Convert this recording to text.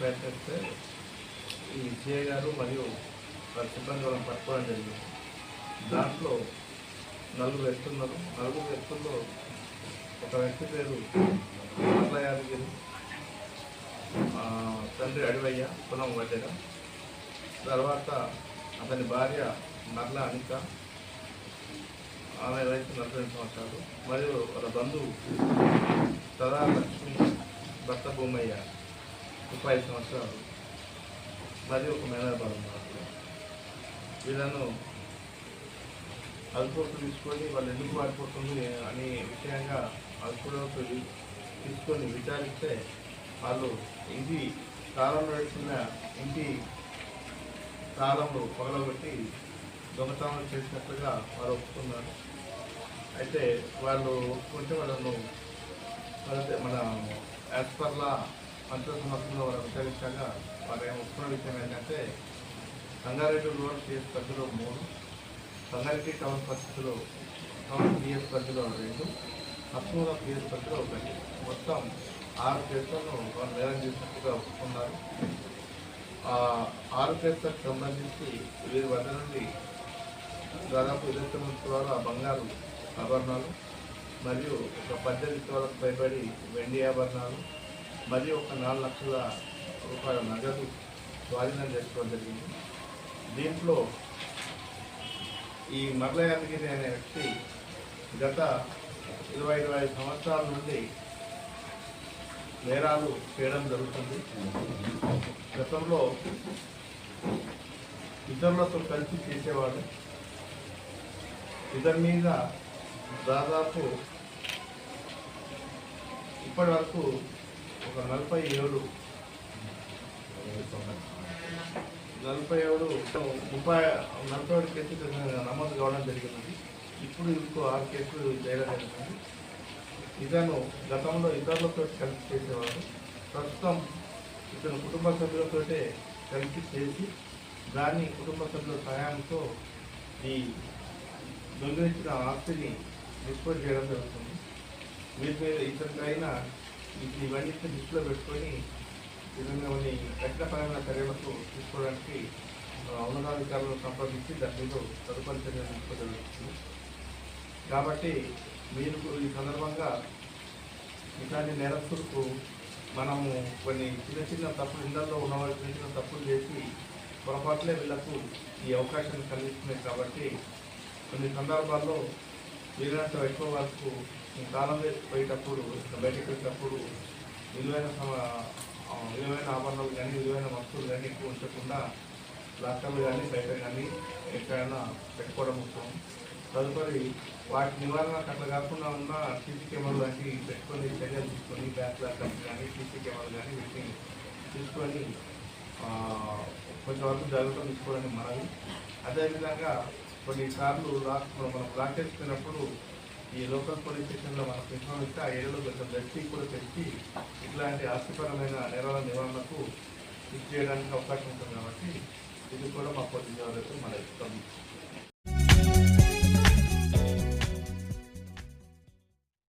ప్రయత్నిస్తే ఈ సిఐ గారు మరియు సిబ్బంది పట్టుకోవడం జరిగింది. దాంట్లో నలుగురు వ్యక్తున్నారు నలుగురు వ్యక్తుల్లో ఒక వ్యక్తి పేరు మర్ల యాదగిరి తండ్రి అడివయ్య కులం వడ్డెర తర్వాత అతని భార్య మర్ల అనిత. ఆమె వయసు నలభై రెండు సంవత్సరాలు. మరియు వాళ్ళ బంధువు సదా లక్ష్మి భర్త భూమయ్య. ముప్పై ఐదు సంవత్సరాలు. మరియు ఒక మేనర్ వీళ్ళను అదుపులోకి తీసుకొని వాళ్ళు ఎందుకు వాడిపోతుంది అనే విషయంగా అదుపులోకి తీసుకొని విచారిస్తే వాళ్ళు ఇది కాలంలో నడుస్తున్న ఇంటి తాళంలో పగలగొట్టి దొంగతనం చేసినట్లుగా వారు ఒప్పుకున్నారు. అయితే వాళ్ళు ఒప్పుకుంటే వాళ్ళను మన- మన యాజ్ పర్ లా మంత్రి సంవత్సరంలో వారు విచారించాక వారు ఒప్పుకున్న విషయం ఏంటంటే సంగారెడ్డి రూరల్ సిఎస్ పరిధిలో మూడు సంగారెడ్డి టౌన్ పరిస్థితిలో టౌన్ పిఎస్ పరిధిలో రెండు అస్మూల పిఎస్ పరిధిలో ఒకటి. మొత్తం ఆరు కేసులను వారు నేరం చేసినట్టుగా ఒప్పుకున్నారు. ఆ ఆరు కేసులకు సంబంధించి వీరి వద్ద నుండి దాదాపు ఇరవై తొమ్మిది తులాల బంగారు ఆభరణాలు మరియు ఒక పద్దెనిమిది తులాలకు పైబడి వెండి ఆభరణాలు మరి ఒక నాలుగు లక్షల రూపాయల నగదు స్వాధీనం చేసుకోవడం జరిగింది. దీంట్లో ఈ మరల యాదగిరి అనే వ్యక్తి గత ఇరవై ఇరవై సంవత్సరాల నుండి నేరాలు చేయడం జరుగుతుంది. గతంలో ఇతరులతో కలిసి చేసేవాడు. ఇతని మీద దాదాపు ఇప్పటి వరకు ఒక నలభై ఏడు. నలభై ఏడు ముప్పై నలభై ఏడు కేసులు నమోదు కావడం జరిగినది ఇప్పుడు ఇంకో ఆరు కేసులు చేయడం జరిగింది ఇతను గతంలో ఇతరులతో కలిసి చేసేవాడు. ప్రస్తుతం ఇతను కుటుంబ సభ్యులతో కలిసి చేసి దాన్ని కుటుంబ సభ్యుల సహాయంతో ఈ దొంగిలించిన ఆస్తిని డిస్పోజ్ చేయడం జరుగుతుంది. వీటి మీద ఇతనికైనా ఇప్పుడు ఇవన్నీ దృష్టిలో పెట్టుకొని ఇతన్ని కఠినపరమైన చర్యలకు తీసుకోవడానికి ఉన్నతాధికారులను సంప్రదించి దాని మీద తదుపరి చర్యలు తీసుకోగలుగుతుంది కాబట్టి మీరు ఈ సందర్భంగా ఇట్లాంటి నేరస్తులకు మనము కొన్ని చిన్న చిన్న తప్పులు ఇళ్ళలో ఉన్న వాళ్ళు చిన్న చిన్న తప్పులు చేసి పొరపాట్లే వీళ్ళకు ఈ అవకాశాన్ని కలిగిస్తున్నాయి కాబట్టి కొన్ని సందర్భాల్లో వీలైనంత ఎక్కువ వరకు ఈ కాలం పోయేటప్పుడు బయటకు వెళ్ళేటప్పుడు విలువైన విలువైన ఆభరణాలు కానీ విలువైన వస్తువులు కానీ ఎక్కువ ఉంచకుండా లాకర్లు కానీ బయట కానీ ఎక్కడైనా పెట్టుకోవడం ముఖ్యం. తదుపరి వాటి నివారణకు అట్లా కాకుండా ఉన్న సీసీ కెమెరాలు లాంటివి పెట్టుకొని చర్యలు తీసుకొని బ్యాక్ లాకర్స్ కానీ సీసీ కెమెరాలు కానీ వీటిని తీసుకొని ఆ, కొంతవరకు జాగ్రత్తలు తీసుకోవడానికి మనవి అదేవిధంగా కొన్నిసార్లు లాక్ మనం లాక్ చేసుకున్నప్పుడు ఈ లోకల్ పోలీస్ స్టేషన్లో మనం ఇన్ఫార్మ్ ఇస్తే ఆ ఏరియాలో కొంచెం దర్శి కూడా తెచ్చి ఇట్లాంటి ఆస్తిపరమైన నేరాల నివారణకు ఇది చేయడానికి అవకాశం ఉంటుంది కాబట్టి ఇది కూడా మా పోలీసు జాగ్రత్తలు మన ఇస్తాం.